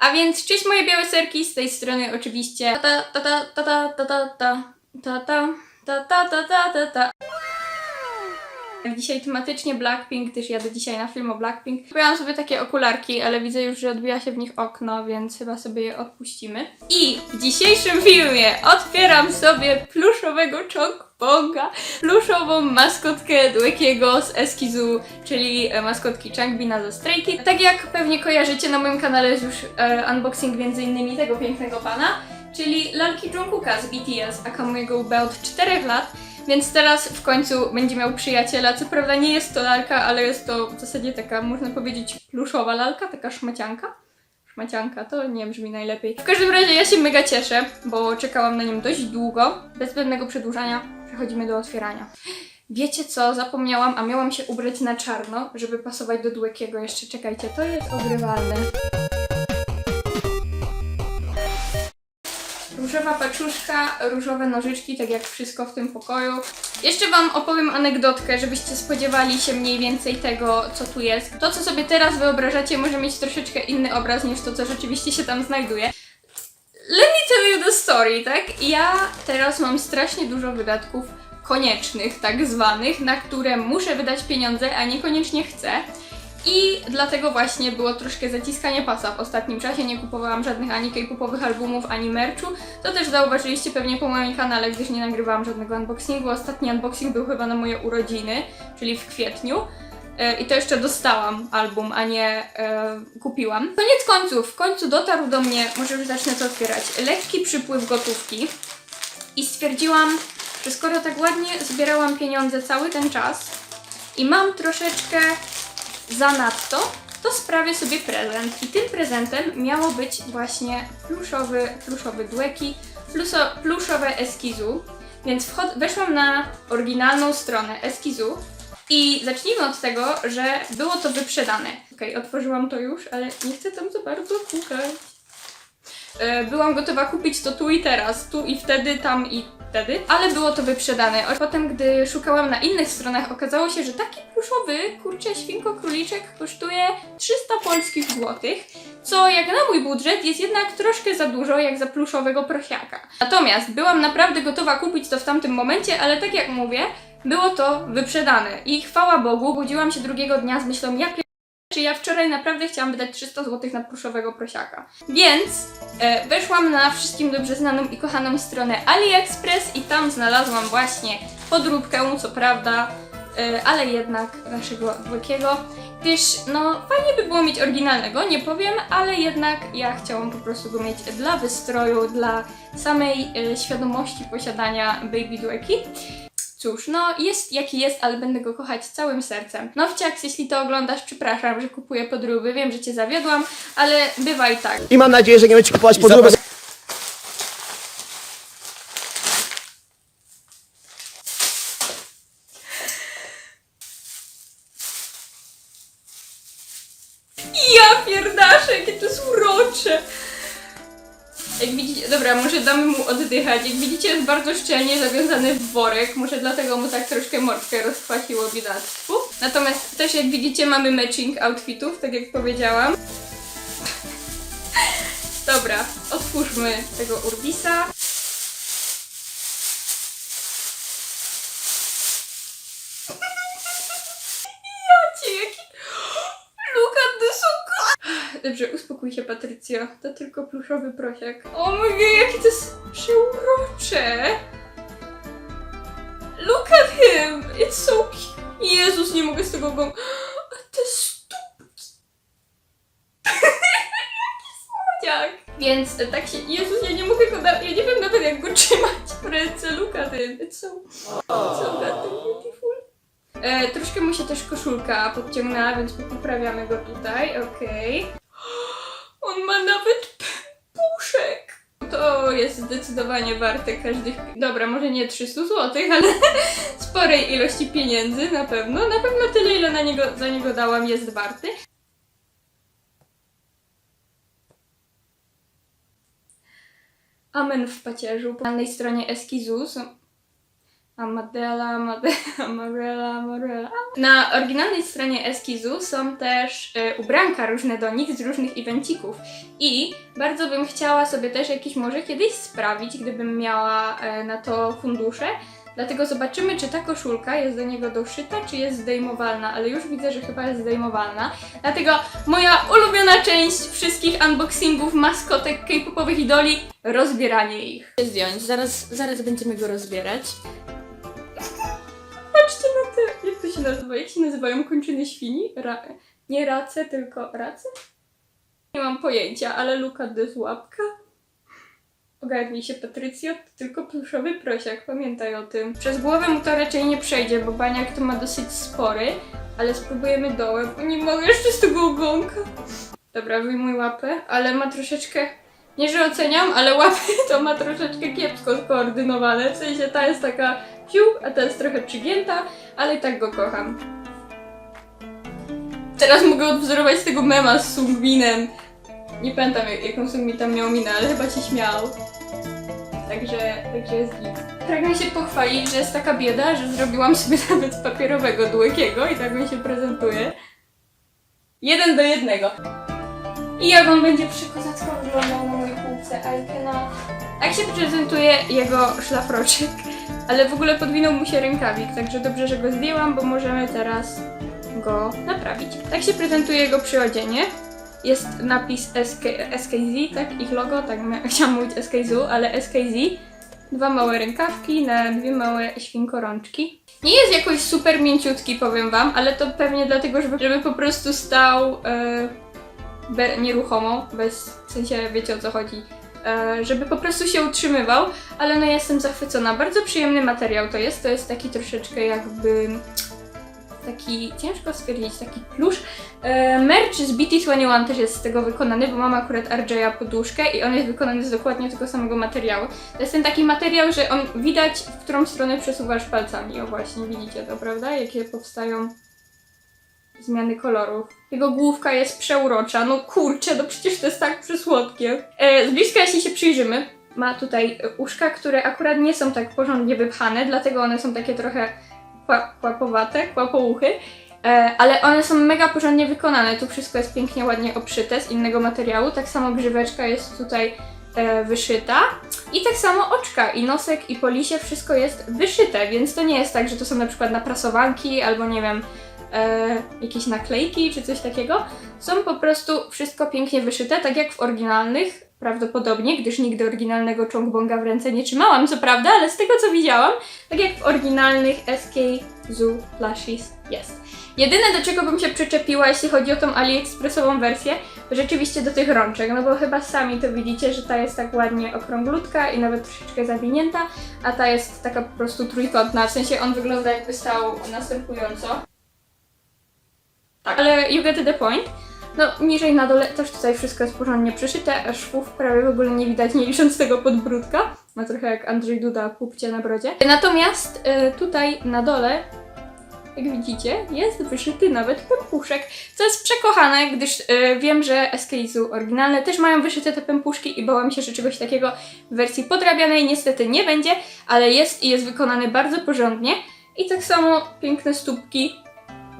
A więc cześć moje białe serki, z tej strony oczywiście ta ta ta ta ta ta ta ta ta ta ta ta ta ta ta Dzisiaj tematycznie Blackpink, gdyż jadę dzisiaj na film o Blackpink. Kupiłam sobie takie okularki, ale widzę już, że odbija się w nich okno, więc chyba sobie je odpuścimy. I w dzisiejszym filmie otwieram sobie pluszowego Chongponga, pluszową maskotkę Dwekiego z eskizu, czyli e, maskotki Changbina ze Stray Kids. Tak jak pewnie kojarzycie, na moim kanale jest już e, unboxing między innymi tego pięknego pana, czyli lalki Jungkooka z BTS, aka mojego UB od 4 lat. Więc teraz w końcu będzie miał przyjaciela. Co prawda nie jest to lalka, ale jest to w zasadzie taka, można powiedzieć, pluszowa lalka, taka szmacianka. Szmacianka, to nie brzmi najlepiej. W każdym razie ja się mega cieszę, bo czekałam na nią dość długo. Bez zbędnego przedłużania przechodzimy do otwierania. Wiecie co? Zapomniałam, a miałam się ubrać na czarno, żeby pasować do Dwekiego. Jeszcze czekajcie, to jest ogrywalne. Różowa paczuszka, różowe nożyczki, tak jak wszystko w tym pokoju. Jeszcze Wam opowiem anegdotkę, żebyście spodziewali się mniej więcej tego, co tu jest. To, co sobie teraz wyobrażacie, może mieć troszeczkę inny obraz niż to, co rzeczywiście się tam znajduje. Tell you the story, tak? Ja teraz mam strasznie dużo wydatków koniecznych, tak zwanych, na które muszę wydać pieniądze, a niekoniecznie chcę. I dlatego właśnie było troszkę zaciskanie pasa w ostatnim czasie. Nie kupowałam żadnych ani K-popowych albumów, ani merchu. To też zauważyliście pewnie po moim kanale, gdyż nie nagrywałam żadnego unboxingu. Ostatni unboxing był chyba na moje urodziny, czyli w kwietniu. E, I to jeszcze dostałam album, a nie e, kupiłam. Koniec końców, w końcu dotarł do mnie, może już zacznę to otwierać, lekki przypływ gotówki. I stwierdziłam, że skoro tak ładnie zbierałam pieniądze cały ten czas i mam troszeczkę zanadto, to sprawię sobie prezent. I tym prezentem miało być właśnie pluszowy, pluszowy dłeki, pluso, pluszowe eskizu. Więc weszłam na oryginalną stronę eskizu i zacznijmy od tego, że było to wyprzedane. Okej, otworzyłam to już, ale nie chcę tam za bardzo pukać. E, Byłam gotowa kupić to tu i teraz, tu i wtedy, tam i wtedy, ale było to wyprzedane. Potem, gdy szukałam na innych stronach, okazało się, że taki pluszowy, kurczę, świnko króliczek kosztuje 300 polskich złotych, co jak na mój budżet jest jednak troszkę za dużo, jak za pluszowego prosiaka. Natomiast byłam naprawdę gotowa kupić to w tamtym momencie, ale tak jak mówię, było to wyprzedane. I chwała Bogu, budziłam się drugiego dnia z myślą, ja pier- czy ja wczoraj naprawdę chciałam wydać 300 zł na pluszowego prosiaka. Więc e, weszłam na wszystkim dobrze znaną i kochaną stronę AliExpress i tam znalazłam właśnie podróbkę, co prawda, e, ale jednak naszego długiego, gdyż no fajnie by było mieć oryginalnego, nie powiem, ale jednak ja chciałam po prostu go mieć dla wystroju, dla samej e, świadomości posiadania Baby Dweki. Cóż, no jest jaki jest, ale będę go kochać całym sercem. Nowciaks, jeśli to oglądasz, przepraszam, że kupuję podróby, wiem, że cię zawiodłam, ale bywa i tak. I mam nadzieję, że nie będziecie kupować zobacz- Ja pierdaszę, jakie to jest urocze! Jak widzicie, dobra, może damy mu oddychać. Jak widzicie, jest bardzo szczelnie zawiązany w worek. Może dlatego mu tak troszkę mordkę rozkwasiło biedactwu. Natomiast też, jak widzicie, mamy matching outfitów, tak jak powiedziałam. Dobra, otwórzmy tego Urbisa. Dobrze, uspokój się, To tylko pluszowy prosiak. O mój Boże, jakie to jest przeurocze! Look at him! It's so cute. Jezus, nie mogę z tego go... A te stópki! Jaki słodziak! Więc e, tak się... Jezus, ja nie mogę go... Na... Ja nie wiem nawet jak go trzymać w ręce. Look at him. It's so... It's so beautiful. E, troszkę mu się też koszulka podciągnęła, więc poprawiamy go tutaj, okej. Zdecydowanie warte każdych... Dobra, może nie 300 zł, ale sporej ilości pieniędzy na pewno. Na pewno tyle, ile na niego, za niego dałam jest warty. Amen w pacierzu. Po danej stronie eskizu są... Amadela, Amadela, Amarela, Amarela. Na oryginalnej stronie eskizu są też e, ubranka różne do nich z różnych evencików. I bardzo bym chciała sobie też jakiś może kiedyś sprawić, gdybym miała e, na to fundusze. Dlatego zobaczymy, czy ta koszulka jest do niego doszyta, czy jest zdejmowalna, ale już widzę, że chyba jest zdejmowalna. Dlatego moja ulubiona część wszystkich unboxingów maskotek k-popowych idoli rozbieranie ich. Zdjąć, zaraz, zaraz będziemy go rozbierać. Się się nazywają kończyny świni? Ra, nie race, tylko race? Nie mam pojęcia, ale Luka to jest łapka. Ogarnij się, Patrycjo, to tylko pluszowy prosiak, pamiętaj o tym. Przez głowę mu to raczej nie przejdzie, bo baniak to ma dosyć spory, ale spróbujemy dołem. O, nie mogę jeszcze z tego ogonka. Dobra, wyjmuj łapę, ale ma troszeczkę... Nie, że oceniam, ale łapy to ma troszeczkę kiepsko skoordynowane. W sensie ta jest taka piu, a jest trochę przygięta, ale i tak go kocham. Teraz mogę odwzorować tego mema z Sungwinem. Nie pamiętam jak- jaką Sungwin tam miał minę, ale chyba się śmiał. Także, także jest git. Pragnę się pochwalić, że jest taka bieda, że zrobiłam sobie nawet papierowego długiego i tak on się prezentuje. Jeden do jednego. I jak on będzie przekozacko wyglądał na mojej półce, cannot. Tak się prezentuje jego szlafroczek, ale w ogóle podwinął mu się rękawik, także dobrze, że go zdjęłam, bo możemy teraz go naprawić. Tak się prezentuje jego przyodzienie. Jest napis SK, SKZ, tak? Ich logo, tak chciałam mówić SKZU, ale SKZ. Dwa małe rękawki na dwie małe świnkorączki. Nie jest jakoś super mięciutki, powiem wam, ale to pewnie dlatego, żeby, żeby po prostu stał e, be, nieruchomo, bez, w sensie wiecie o co chodzi, żeby po prostu się utrzymywał, ale no jestem zachwycona. Bardzo przyjemny materiał to jest, to jest taki troszeczkę jakby taki, ciężko stwierdzić, taki plusz. E, merch z BT21 też jest z tego wykonany, bo mam akurat RJ'a poduszkę i on jest wykonany z dokładnie tego samego materiału. To jest ten taki materiał, że on widać, w którą stronę przesuwasz palcami. O właśnie, widzicie to, prawda? Jakie powstają zmiany kolorów. Jego główka jest przeurocza. No kurczę, no przecież to jest tak przysłodkie. E, z bliska, jeśli się przyjrzymy, ma tutaj uszka, które akurat nie są tak porządnie wypchane, dlatego one są takie trochę kła- kłapowate, kłapouchy. E, ale one są mega porządnie wykonane. Tu wszystko jest pięknie, ładnie obszyte z innego materiału. Tak samo grzyweczka jest tutaj e, wyszyta. I tak samo oczka i nosek i polisie wszystko jest wyszyte, więc to nie jest tak, że to są na przykład naprasowanki albo nie wiem, e, jakieś naklejki czy coś takiego. Są po prostu wszystko pięknie wyszyte, tak jak w oryginalnych, prawdopodobnie, gdyż nigdy oryginalnego Chongbonga w ręce nie trzymałam, co prawda, ale z tego co widziałam, tak jak w oryginalnych SK Zoo Plushies jest. Jedyne do czego bym się przyczepiła, jeśli chodzi o tą AliExpressową wersję, to rzeczywiście do tych rączek, no bo chyba sami to widzicie, że ta jest tak ładnie okrąglutka i nawet troszeczkę zawinięta, a ta jest taka po prostu trójkątna, w sensie on wygląda jakby stał następująco. Tak, ale you get the point. No, niżej na dole też tutaj wszystko jest porządnie przyszyte, a szwów prawie w ogóle nie widać, nie licząc tego podbródka. Ma trochę jak Andrzej Duda pupcie na brodzie. Natomiast y, tutaj na dole, jak widzicie, jest wyszyty nawet pępuszek, co jest przekochane, gdyż y, wiem, że Escape'u oryginalne też mają wyszyte te pępuszki i bałam się, że czegoś takiego w wersji podrabianej niestety nie będzie, ale jest i jest wykonany bardzo porządnie. I tak samo piękne stópki,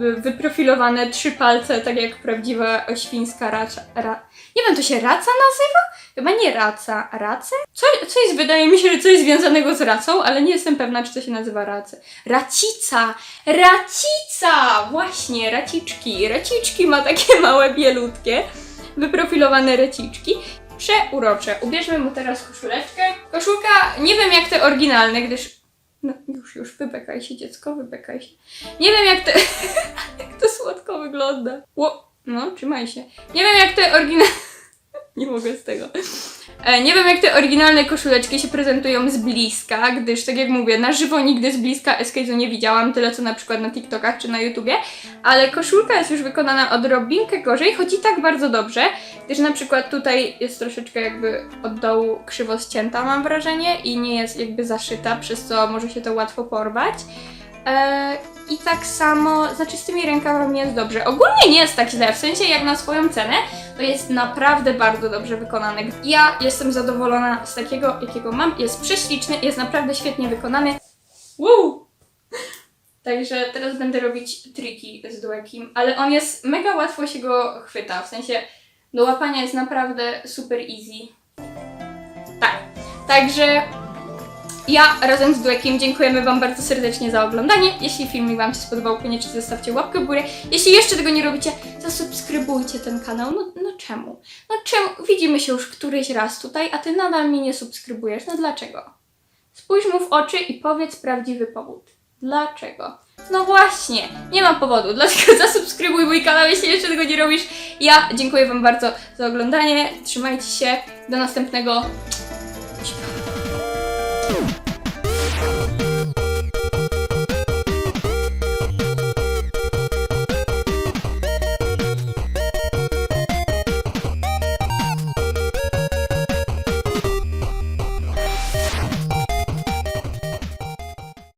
wyprofilowane trzy palce, tak jak prawdziwa świńska raca. Ra... Nie wiem, to się raca nazywa? Chyba nie raca. Race? Co, coś wydaje mi się, że coś związanego z racą, ale nie jestem pewna, czy to się nazywa race. Racica! Racica! Właśnie, raciczki. Raciczki ma takie małe, bielutkie, wyprofilowane raciczki. Przeurocze. Ubierzmy mu teraz koszuleczkę. Koszulka, nie wiem jak te oryginalne, gdyż... No już, już, wybekaj się dziecko, wybekaj się. Nie wiem jak te... jak to słodko wygląda. Ło... No, trzymaj się. Nie wiem jak te oryginalne... nie mogę z tego. E, nie wiem jak te oryginalne koszuleczki się prezentują z bliska, gdyż tak jak mówię, na żywo nigdy z bliska Escape'u nie widziałam, tyle co na przykład na TikTokach czy na YouTubie, ale koszulka jest już wykonana odrobinkę gorzej, choć i tak bardzo dobrze, gdyż na przykład tutaj jest troszeczkę jakby od dołu krzywo ścięta mam wrażenie i nie jest jakby zaszyta, przez co może się to łatwo porwać. E, I tak samo, znaczy z tymi rękawami jest dobrze. Ogólnie nie jest tak źle, w sensie jak na swoją cenę, to jest naprawdę bardzo dobrze wykonane. Ja jestem zadowolona z takiego, jakiego mam. Jest prześliczny, jest naprawdę świetnie wykonany. Wow! Także teraz będę robić triki z duekim, ale on jest mega łatwo się go chwyta, w sensie do łapania jest naprawdę super easy. Tak, także ja razem z duekiem dziękujemy Wam bardzo serdecznie za oglądanie. Jeśli filmik Wam się spodobał, koniecznie zostawcie łapkę w górę. Jeśli jeszcze tego nie robicie, zasubskrybujcie ten kanał. No, no czemu? No czemu? Widzimy się już któryś raz tutaj, a Ty nadal mnie nie subskrybujesz. No dlaczego? Spójrz mu w oczy i powiedz prawdziwy powód. Dlaczego? No właśnie, nie mam powodu, dlatego zasubskrybuj mój kanał, jeśli jeszcze tego nie robisz. Ja dziękuję Wam bardzo za oglądanie, trzymajcie się, do następnego.